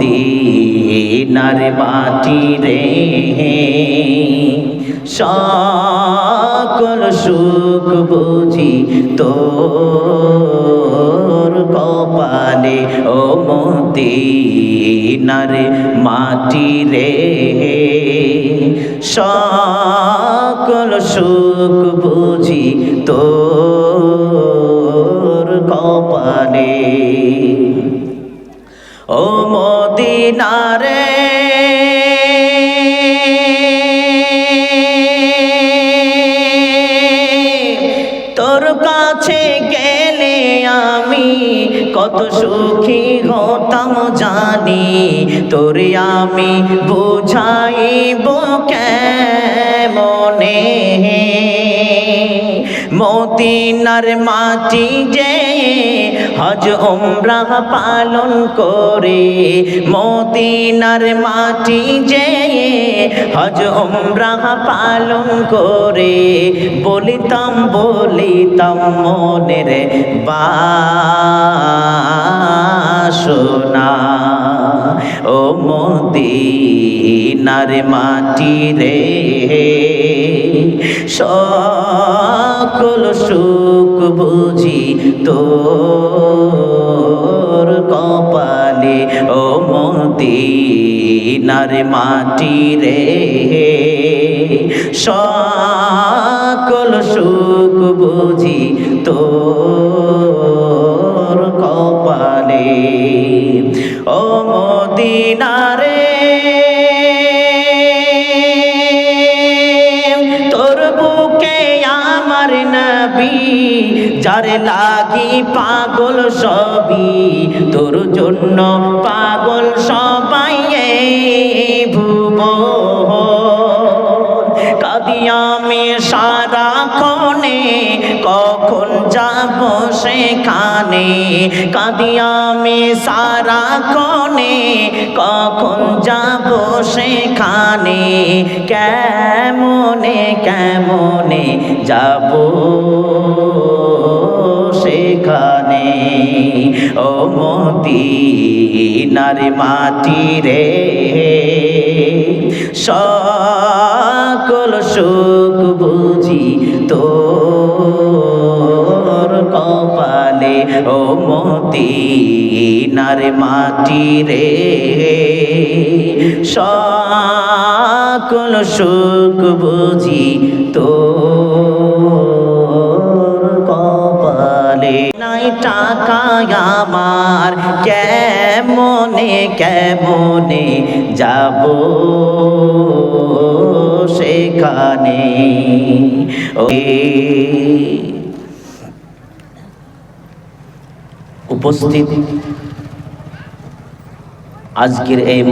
মদিনার মাটি রে। সকল সুখ বুঝি তোর কপালে। ও মদিনার মাটি রে। মদিনারে তোর কাছে গেলে আমি কত সুখী হতাম জানি তোরে আমি বুঝাইব কেমনে? মদিনার মাটি যে হজ ওমরা পালন করে, মদিনার মাটি যে হজ ওমরা পালন করে, বলিতাম বলিতাম মনের বাসনা। ও মদিনার মাটি রে সকল সুখ বুঝি তোর কপালে। ও মদিনার মাটি রে। সকল সুখ বুঝি তোর কপালে। ও মদিনারে বুকে আমার নবী যার লাগি পাগল সবই তোর জন্য পাগল সবাই কখন যাব সেখানে কাদিয়ামে সারা কনে কখন যাব সেখানে, কেমনে কেমনে যাব সেখানে? ও মতি নারী মাটি রে সকল সুখ বুঝি তোর কপালে। ও মতি নারে মাটি রে, সকল সুখ বুঝি তোর কপালে। নাই টাকা আমার, কেমনে কেমনে যাব? ওই উপস্থিত। আজকের এই